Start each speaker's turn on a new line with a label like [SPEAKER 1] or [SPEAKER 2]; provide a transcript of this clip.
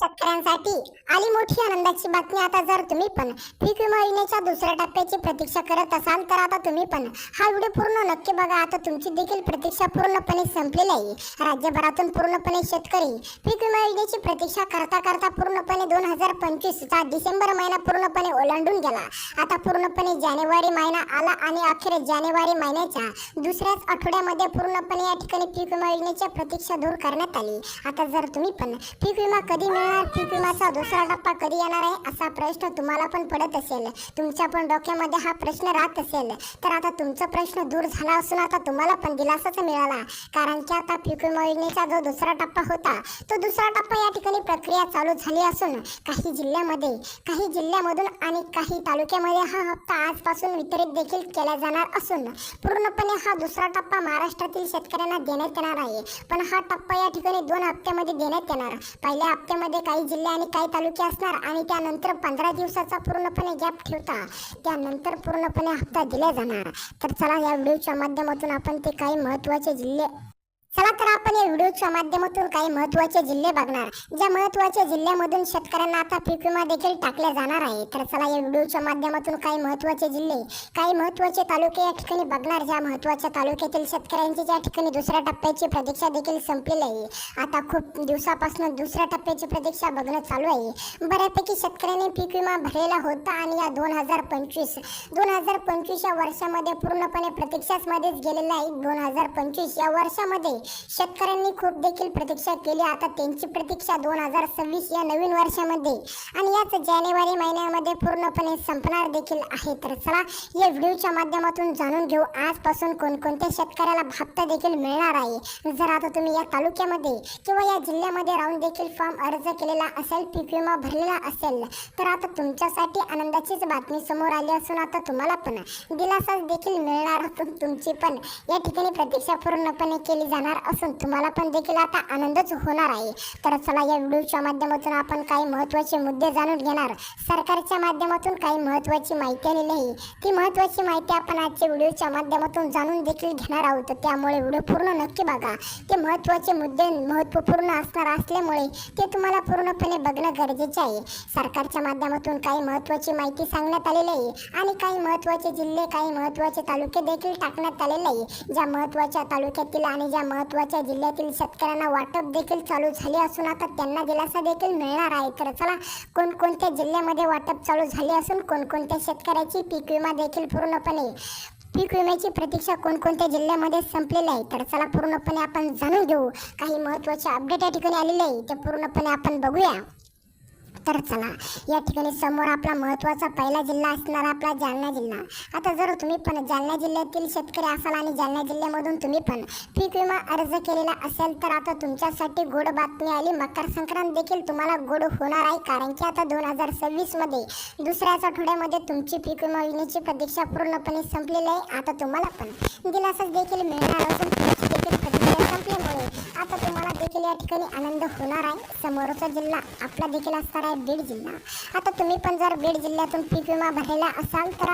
[SPEAKER 1] शेतकऱ्यांसाठी आली मोठी आनंदाची बातमी आता जर तुम्ही पण पीक विमा योजनेच्या दुसऱ्या टप्प्याची प्रतीक्षा करत असाल तर आता तुम्ही पण हा व्हिडिओ पूर्ण नक्की बघा. आता तुमची देखील प्रतीक्षा पूर्णपणे संपलेली आहे. राज्यभरातून पूर्णपणे शेतकरी पीक विमा योजनेची प्रतीक्षा करता करता पूर्णपणे दोन हजार पंचवीसचा डिसेंबर महिना पूर्णपणे ओलांडून गेला. आता पूर्णपणे जानेवारी महिना आला आणि अखेर जानेवारी महिन्याच्या दुसऱ्याच आठवड्यामध्ये पूर्णपणे या ठिकाणी पीक विमा योजनेची प्रतीक्षा दूर करण्यात आली. आता जर तुम्ही पण पीक विमा कधी मिळणार पीक पीपीमाचा दुसरा टप्पा कधी येणार आहे असा प्रश्न तुम्हाला पण पडत असेल. तुमच्या पण डोक्यामध्ये हा प्रश्न राहत असेल. तर आता तुमचा प्रश्न दूर झाला असून आता तुम्हाला पण दिलासाच मिळाला. कारण की आता पीक योजनेचा जो दुसरा टप्पा होता तो दुसरा टप्पा या ठिकाणी प्रक्रिया चालू झाली असून काही जिल्ह्यामध्ये काही जिल्ह्यामधून आणि काही तालुक्यामध्ये हा हप्ता आजपासून वितरित देखील केला जाणार असून पूर्णपणे हा दुसरा टप्पा महाराष्ट्रातील शेतकऱ्यांना देण्यात येणार आहे. पण हा टप्पा या ठिकाणी दोन हप्त्यामध्ये देण्यात येणार. पहिल्या हप्त्यामध्ये काही जिल्हे आणि काही तालुके असणार आणि त्यानंतर पंधरा दिवसाचा पूर्णपणे गॅप ठेवता त्यानंतर पूर्णपणे हप्ता दिला जाणार. तर चला या व्हिडिओच्या माध्यमातून आपण ते काही महत्त्वाचे जिल्हे चला तर आपण या व्हिडिओच्या माध्यमातून काही महत्त्वाचे जिल्हे बघणार. ज्या महत्त्वाच्या जिल्ह्यामधून शेतकऱ्यांना आता पीक विमा देखील टाकला जाणार आहे तर चला या व्हिडिओच्या माध्यमातून काही महत्त्वाचे जिल्हे काही महत्त्वाचे तालुके या ठिकाणी बघणार. ज्या महत्त्वाच्या तालुक्यातील शेतकऱ्यांची ज्या ठिकाणी दुसऱ्या टप्प्याची प्रतीक्षा देखील संपलेली आहे. आता खूप दिवसापासून दुसऱ्या टप्प्याची प्रतीक्षा बघणं चालू आहे. बऱ्यापैकी शेतकऱ्यांनी पीक विमा भरलेला होता आणि या दोन हजार पंचवीस दोन हजार पंचवीस या वर्षामध्ये पूर्णपणे प्रतीक्षाच गेलेला गेलेलं आहे. दोन हजार पंचवीस या वर्षामध्ये शेतकऱ्यांनी खूप देखील प्रतीक्षा केली. आता त्यांची प्रतीक्षा दोन हजार सव्वीस या नवीन वर्षामध्ये आणि याच जानेवारी महिन्यामध्ये पूर्णपणे संपणार देखील आहे. तर चला या व्हिडिओच्या माध्यमातून जाणून घेऊ आजपासून कोणकोणत्या शेतकऱ्याला भत्ता देखील मिळणार आहे. जर आता तुम्ही या तालुक्यामध्ये किंवा या जिल्ह्यामध्ये राहून देखील फॉर्म अर्ज केलेला असेल पीक विमा भरलेला असेल तर आता तुमच्यासाठी आनंदाचीच बातमी समोर आली असून आता तुम्हाला पण दिलासाच देखील मिळणार असून तुमची पण. या ठिकाणी प्रतीक्षा पूर्णपणे केली जाणार असून तुम्हाला पण देखील आता आनंदच होणार आहे. तर चला या व्हिडिओच्या माध्यमातून आपण काही महत्त्वाचे मुद्दे जाणून घेणार. सरकारच्या माध्यमातून काही महत्त्वाची माहिती आलेली आहे ती महत्त्वाची माहिती आपण आजच्या व्हिडिओच्या माध्यमातून जाणून देखील घेणार आहोत. त्यामुळे व्हिडिओ पूर्ण नक्की बघा. ते महत्त्वाचे मुद्दे महत्त्वपूर्ण असणार असल्यामुळे ते तुम्हाला पूर्णपणे बघणं गरजेचे आहे. सरकारच्या माध्यमातून काही महत्त्वाची माहिती सांगण्यात आलेली आहे आणि काही महत्त्वाचे जिल्हे काही महत्त्वाचे तालुके देखील टाकण्यात आलेले आहे. ज्या महत्त्वाच्या तालुक्यातील आणि ज्या महत्त्वाच्या जिल्ह्यातील शेतकऱ्यांना वाटप देखील चालू झाले असून आता त्यांना दिलासा देखील मिळणार आहे. तर चला कोणकोणत्या जिल्ह्यामध्ये वाटप चालू झाले असून कोणकोणत्या शेतकऱ्याची पीक विमा देखील पूर्णपणे पीक विम्याची प्रतीक्षा कोणकोणत्या जिल्ह्यामध्ये संपलेली आहे? तर चला पूर्णपणे आपण जाणून घेऊ. काही महत्त्वाचे अपडेट या ठिकाणी आलेले आहे. ते पूर्णपणे आपण बघूया. तर चला. या ठिकाणी समोर आपला महत्त्वाचा पहिला जिल्हा असणार आपला जालना जिल्हा. आता जर तुम्ही पण जालना जिल्ह्यातील शेतकरी असाल आणि जालना जिल्ह्यामधून तुम्ही पण पीक विमा अर्ज केलेला असेल तर आता तुमच्यासाठी गोड बातमी आली. मकर संक्रांत देखील तुम्हाला गोड होणार आहे कारण की आता दोन हजार सव्वीसमध्ये दुसऱ्याच आठवड्यामध्ये तुमची पीक विमा योजनेची प्रतीक्षा पूर्णपणे संपलेली आहे. आता तुम्हाला पण दिलासाच देखील मिळणार असून देखील आता तुम्हाला देखील या ठिकाणी आनंद होणार आहे. समोरचा जिल्हा आपला देखील असणार आहे बीड जिल्हा. आता तुम्ही पण जर बीड जिल्ह्यातून पीक विमा भरलेला असाल तर